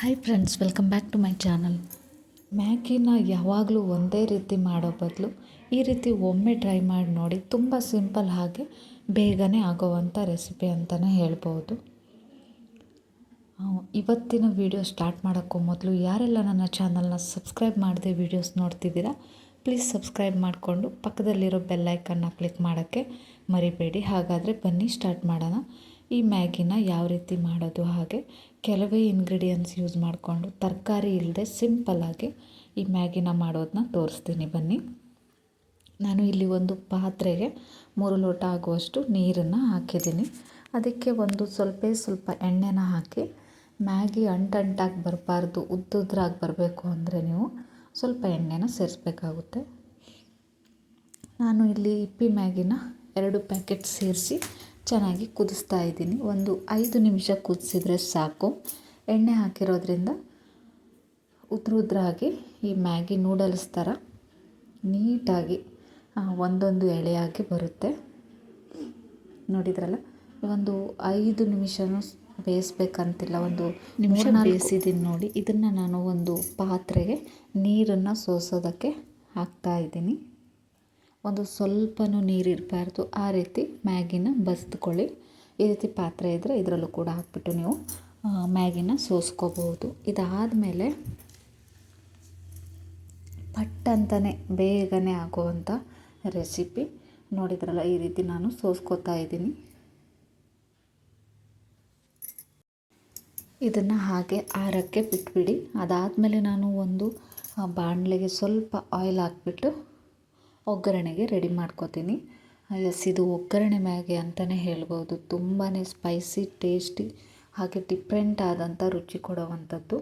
Hi friends welcome back to my channel ಮ್ಯಾಗಿನ ಯಾವಾಗಲೂ ಒಂದೇ ರೀತಿ ಮಾಡೋ ಬದಲು ಈ ರೀತಿ ಒಮ್ಮೆ ಟ್ರೈ ಮಾಡಿ ನೋಡಿ ತುಂಬ ಸಿಂಪಲ್ ಹಾಗೆ ಬೇಗನೆ ಆಗೋವಂಥ ರೆಸಿಪಿ ಅಂತಲೇ ಹೇಳ್ಬೋದು. ಇವತ್ತಿನ ವಿಡಿಯೋ ಸ್ಟಾರ್ಟ್ ಮಾಡೋಕ್ಕೂ ಮೊದಲು ಯಾರೆಲ್ಲ ನನ್ನ ಚಾನಲ್ನ ಸಬ್ಸ್ಕ್ರೈಬ್ ಮಾಡದೆ ವೀಡಿಯೋಸ್ ನೋಡ್ತಿದ್ದೀರಾ ಪ್ಲೀಸ್ ಸಬ್ಸ್ಕ್ರೈಬ್ ಮಾಡಿಕೊಂಡು ಪಕ್ಕದಲ್ಲಿರೋ ಬೆಲ್ಲೈಕನ್ನ ಕ್ಲಿಕ್ ಮಾಡೋಕ್ಕೆ ಮರಿಬೇಡಿ. ಹಾಗಾದರೆ ಬನ್ನಿ ಸ್ಟಾರ್ಟ್ ಮಾಡೋಣ. ಈ ಮ್ಯಾಗಿನ ಯಾವ ರೀತಿ ಮಾಡೋದು ಹಾಗೆ ಕೆಲವೇ ಇಂಗ್ರೀಡಿಯೆಂಟ್ಸ್ ಯೂಸ್ ಮಾಡಿಕೊಂಡು ತರಕಾರಿ ಇಲ್ಲದೆ ಸಿಂಪಲ್ಲಾಗಿ ಈ ಮ್ಯಾಗಿನ ಮಾಡೋದನ್ನ ತೋರಿಸ್ತೀನಿ ಬನ್ನಿ. ನಾನು ಇಲ್ಲಿ ಒಂದು ಪಾತ್ರೆಗೆ ಮೂರು ಲೋಟ ಆಗುವಷ್ಟು ನೀರನ್ನು ಹಾಕಿದ್ದೀನಿ. ಅದಕ್ಕೆ ಒಂದು ಸ್ವಲ್ಪ ಸ್ವಲ್ಪ ಎಣ್ಣೆನ ಹಾಕಿ ಮ್ಯಾಗಿ ಅಂಟಂಟಾಗಿ ಬರಬಾರ್ದು, ಉದ್ದುದ್ರಾಗಿ ಬರಬೇಕು ಅಂದರೆ ನೀವು ಸ್ವಲ್ಪ ಎಣ್ಣೆನ ಸೇರಿಸ್ಬೇಕಾಗುತ್ತೆ. ನಾನು ಇಲ್ಲಿ ಇಪ್ಪಿ ಮ್ಯಾಗಿನ ಎರಡು ಪ್ಯಾಕೆಟ್ ಸೇರಿಸಿ ಚೆನ್ನಾಗಿ ಕುದಿಸ್ತಾ ಇದ್ದೀನಿ. ಒಂದು ಐದು ನಿಮಿಷ ಕುದಿಸಿದ್ರೆ ಸಾಕು. ಎಣ್ಣೆ ಹಾಕಿರೋದ್ರಿಂದ ಉದ್ರ ಉದ್ರಾಗಿ ಈ ಮ್ಯಾಗಿ ನೂಡಲ್ಸ್ ಥರ ನೀಟಾಗಿ ಒಂದೊಂದು ಎಳೆಯಾಗಿ ಬರುತ್ತೆ. ನೋಡಿದ್ರಲ್ಲ? ಒಂದು ಐದು ನಿಮಿಷನೂ ಬೇಯಿಸ್ಬೇಕಂತಿಲ್ಲ. ಒಂದು ನಿಮಿಷ ಬೇಯಿಸಿದ್ದೀನಿ ನೋಡಿ. ಇದನ್ನು ನಾನು ಒಂದು ಪಾತ್ರೆಗೆ ನೀರನ್ನು ಸೋಸೋದಕ್ಕೆ ಹಾಕ್ತಾ ಇದ್ದೀನಿ. ಒಂದು ಸ್ವಲ್ಪನೂ ನೀರಿರಬಾರ್ದು ಆ ರೀತಿ ಮ್ಯಾಗಿನ ಬಸ್ದುಕೊಳ್ಳಿ. ಈ ರೀತಿ ಪಾತ್ರೆ ಇದ್ದರೆ ಇದರಲ್ಲೂ ಕೂಡ ಹಾಕ್ಬಿಟ್ಟು ನೀವು ಮ್ಯಾಗಿನ ಸೋಸ್ಕೋಬಹುದು. ಇದಾದಮೇಲೆ ಪಟ್ ಅಂತಲೇ ಬೇಗನೆ ಆಗುವಂಥ ರೆಸಿಪಿ ನೋಡಿದ್ರಲ್ಲ, ಈ ರೀತಿ ನಾನು ಸೋಸ್ಕೋತಾ ಇದ್ದೀನಿ. ಇದನ್ನು ಹಾಗೆ ಆರಕ್ಕೆ ಬಿಟ್ಬಿಡಿ. ಅದಾದಮೇಲೆ ನಾನು ಒಂದು ಬಾಣಲೆಗೆ ಸ್ವಲ್ಪ ಆಯಿಲ್ ಹಾಕ್ಬಿಟ್ಟು ಒಗ್ಗರಣೆಗೆ ರೆಡಿ ಮಾಡ್ಕೋತೀನಿ. ಎಸ್ ಇದು ಒಗ್ಗರಣೆ ಮ್ಯಾಗೆ ಅಂತಲೇ ಹೇಳ್ಬೋದು. ತುಂಬಾ ಸ್ಪೈಸಿ ಟೇಸ್ಟಿ ಹಾಗೆ ಡಿಫ್ರೆಂಟ್ ಆದಂಥ ರುಚಿ ಕೊಡುವಂಥದ್ದು.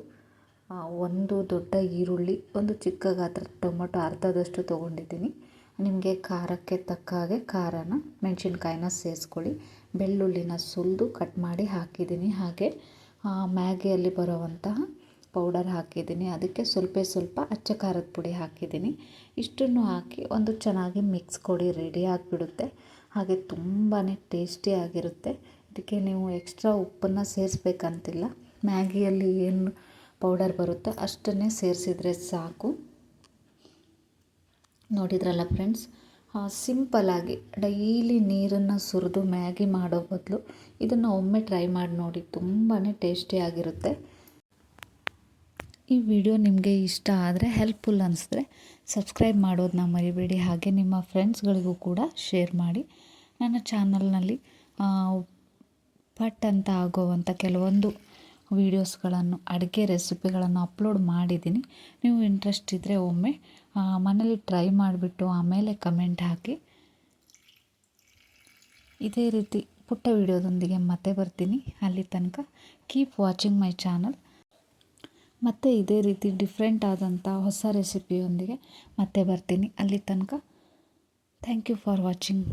ಒಂದು ದೊಡ್ಡ ಈರುಳ್ಳಿ, ಒಂದು ಚಿಕ್ಕ ಗಾತ್ರದ ಟೊಮೊಟೊ ಅರ್ಧದಷ್ಟು ತೊಗೊಂಡಿದ್ದೀನಿ. ನಿಮಗೆ ಖಾರಕ್ಕೆ ತಕ್ಕ ಹಾಗೆ ಖಾರನ, ಮೆಣಸಿನ್ಕಾಯಿನ ಸೇರಿಸ್ಕೊಳ್ಳಿ ಬೆಳ್ಳುಳ್ಳಿನ ಸುಲಿದು ಕಟ್ ಮಾಡಿ ಹಾಕಿದ್ದೀನಿ. ಹಾಗೆ ಮ್ಯಾಗಿಯಲ್ಲಿ ಬರುವಂತಹ ಪೌಡರ್ ಹಾಕಿದ್ದೀನಿ. ಅದಕ್ಕೆ ಸ್ವಲ್ಪ ಸ್ವಲ್ಪ ಅಚ್ಚ ಖಾರದ ಪುಡಿ ಹಾಕಿದ್ದೀನಿ. ಇಷ್ಟನ್ನು ಹಾಕಿ ಒಂದು ಚೆನ್ನಾಗಿ ಮಿಕ್ಸ್ ಕೊಡಿ ರೆಡಿ ಆಗಿಬಿಡುತ್ತೆ. ಹಾಗೆ ತುಂಬಾ ಟೇಸ್ಟಿಯಾಗಿರುತ್ತೆ ಇದಕ್ಕೆ ನೀವು ಎಕ್ಸ್ಟ್ರಾ ಉಪ್ಪನ್ನು ಸೇರಿಸ್ಬೇಕಂತಿಲ್ಲ. ಮ್ಯಾಗಿಯಲ್ಲಿ ಏನು ಪೌಡರ್ ಬರುತ್ತೋ ಅಷ್ಟನ್ನೇ ಸೇರಿಸಿದ್ರೆ ಸಾಕು. ನೋಡಿದ್ರಲ್ಲ ಫ್ರೆಂಡ್ಸ್ ಸಿಂಪಲ್ಲಾಗಿ ಡೈಲಿ ನೀರನ್ನು ಸುರಿದು ಮ್ಯಾಗಿ ಮಾಡೋ ಬದಲು ಇದನ್ನು ಒಮ್ಮೆ ಟ್ರೈ ಮಾಡಿ ನೋಡಿ ತುಂಬಾ ಟೇಸ್ಟಿಯಾಗಿರುತ್ತೆ ಈ ವಿಡಿಯೋ ನಿಮಗೆ ಇಷ್ಟ ಆದರೆ ಹೆಲ್ಪ್ಫುಲ್ ಅನಿಸಿದ್ರೆ ಸಬ್ಸ್ಕ್ರೈಬ್ ಮಾಡೋದನ್ನ ಮರಿಬೇಡಿ. ಹಾಗೆ ನಿಮ್ಮ ಫ್ರೆಂಡ್ಸ್ಗಳಿಗೂ ಕೂಡ ಶೇರ್ ಮಾಡಿ. ನನ್ನ ಚಾನಲ್ನಲ್ಲಿ ಪಟ್ ಅಂತ ಆಗೋವಂಥ ಕೆಲವೊಂದು ವೀಡಿಯೋಸ್ಗಳನ್ನು ಅಡುಗೆ ರೆಸಿಪಿಗಳನ್ನು ಅಪ್ಲೋಡ್ ಮಾಡಿದ್ದೀನಿ. ನೀವು ಇಂಟ್ರೆಸ್ಟ್ ಇದ್ದರೆ ಒಮ್ಮೆ ಮನೇಲಿ ಟ್ರೈ ಮಾಡಿಬಿಟ್ಟು ಆಮೇಲೆ ಕಮೆಂಟ್ ಹಾಕಿ. ಇದೇ ರೀತಿ ಪುಟ್ಟ ವಿಡಿಯೋದೊಂದಿಗೆ ಮತ್ತೆ ಬರ್ತೀನಿ. ಅಲ್ಲಿ ತನಕ ಕೀಪ್ ವಾಚಿಂಗ್ ಮೈ ಚಾನಲ್ ಮತ್ತು ಇದೇ ರೀತಿ ಡಿಫ್ರೆಂಟ್ ಆದಂಥ ಹೊಸ ರೆಸಿಪಿಯೊಂದಿಗೆ ಮತ್ತೆ ಬರ್ತೀನಿ. ಅಲ್ಲಿ ತನಕ ಥ್ಯಾಂಕ್ ಯು ಫಾರ್ ವಾಚಿಂಗ್